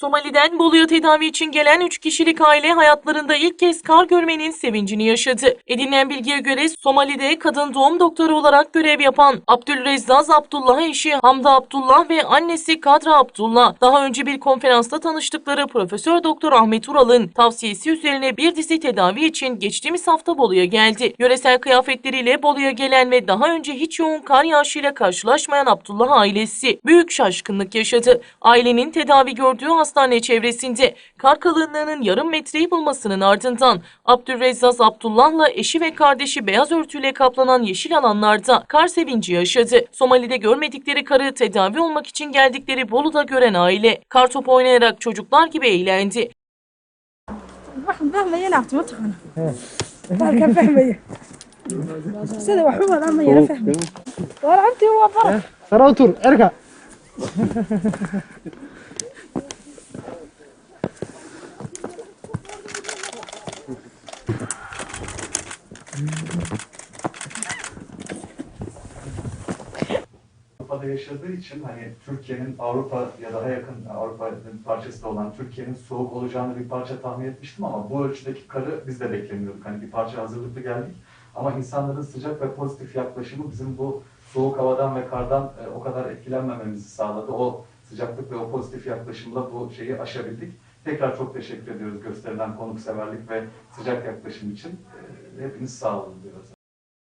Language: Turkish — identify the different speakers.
Speaker 1: Somali'den Bolu'ya tedavi için gelen 3 kişilik aile hayatlarında ilk kez kar görmenin sevincini yaşadı. Edinilen bilgiye göre Somali'de kadın doğum doktoru olarak görev yapan Abdülrezzaz Abdullah eşi Hamda Abdullah ve annesi Kadra Abdullah daha önce bir konferansta tanıştıkları Profesör Doktor Ahmet Ural'ın tavsiyesi üzerine bir dizi tedavi için geçtiğimiz hafta Bolu'ya geldi. Yöresel kıyafetleriyle Bolu'ya gelen ve daha önce hiç yoğun kar yağışıyla karşılaşmayan Abdullah ailesi büyük şaşkınlık yaşadı. Ailenin tedavi gördüğü hastane çevresinde kar kalınlığının yarım metreyi bulmasının ardından Abdülrezzaz Abdullah'la eşi ve kardeşi beyaz örtüyle kaplanan yeşil alanlarda kar sevinci yaşadı. Somali'de görmedikleri karı tedavi olmak için geldikleri Bolu'da gören aile kar topu oynayarak çocuklar gibi eğlendi.
Speaker 2: waxaan fahmaya laabta ma taqaana baalkaan fahmaya sida wax u wadaan
Speaker 3: Avrupa'da yaşadığı için hani Türkiye'nin Avrupa ya daha yakın Avrupa'nın parçası olan Türkiye'nin soğuk olacağını bir parça tahmin etmiştim ama bu ölçüdeki karı biz de beklemiyorduk. Hani bir parça hazırlıklı geldik. Ama insanların sıcak ve pozitif yaklaşımı bizim bu soğuk havadan ve kardan e, o kadar etkilenmememizi sağladı. O sıcaklık ve o pozitif yaklaşımla bu şeyi aşabildik. Tekrar çok teşekkür ediyoruz gösterilen konukseverlik ve sıcak yaklaşım için. E, Hepiniz sağ olun diyorum.